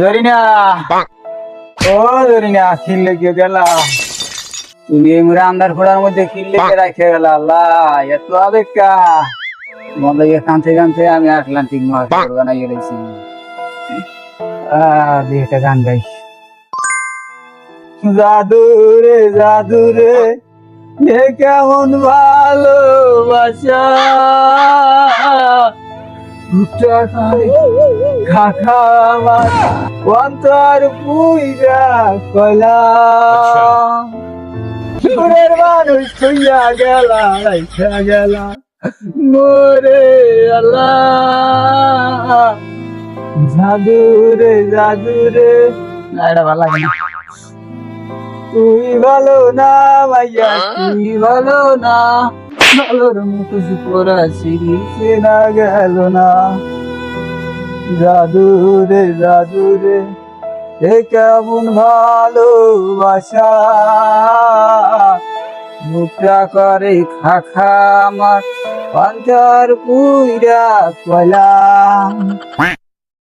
জরিনা। ও জরিনা খিল লেগে গেলা। তুমি এই মুরে আন্ধার খোড়ার মধ্যে খিল লেগে রাখে গেল আল্লাহ এত আবেগা মনে কানতে কানতে আমি আটলান্টিক মহাসাগর বানাইয়ে গেছি আহ দিয়ে একটা গান গাই জাদু রে জাদু রে এ কেমন ভালোবাসা। আমার অন্তর পুইরা কলা। সুরের মানুষ ছুইয়া গেলা রাইখা গেলা। মোরে আল্লাহ। এটা ভালো লাগে। তুই ভালো না ভাইয়া তুই ভালো না। ভালোর মতো পড়া শিখছে না গেল না। জাদু রে জাদু রে এ কেমন ভালোবাসা? মুখটা করে খাখা আমার পঞ্চার পুইরা কলা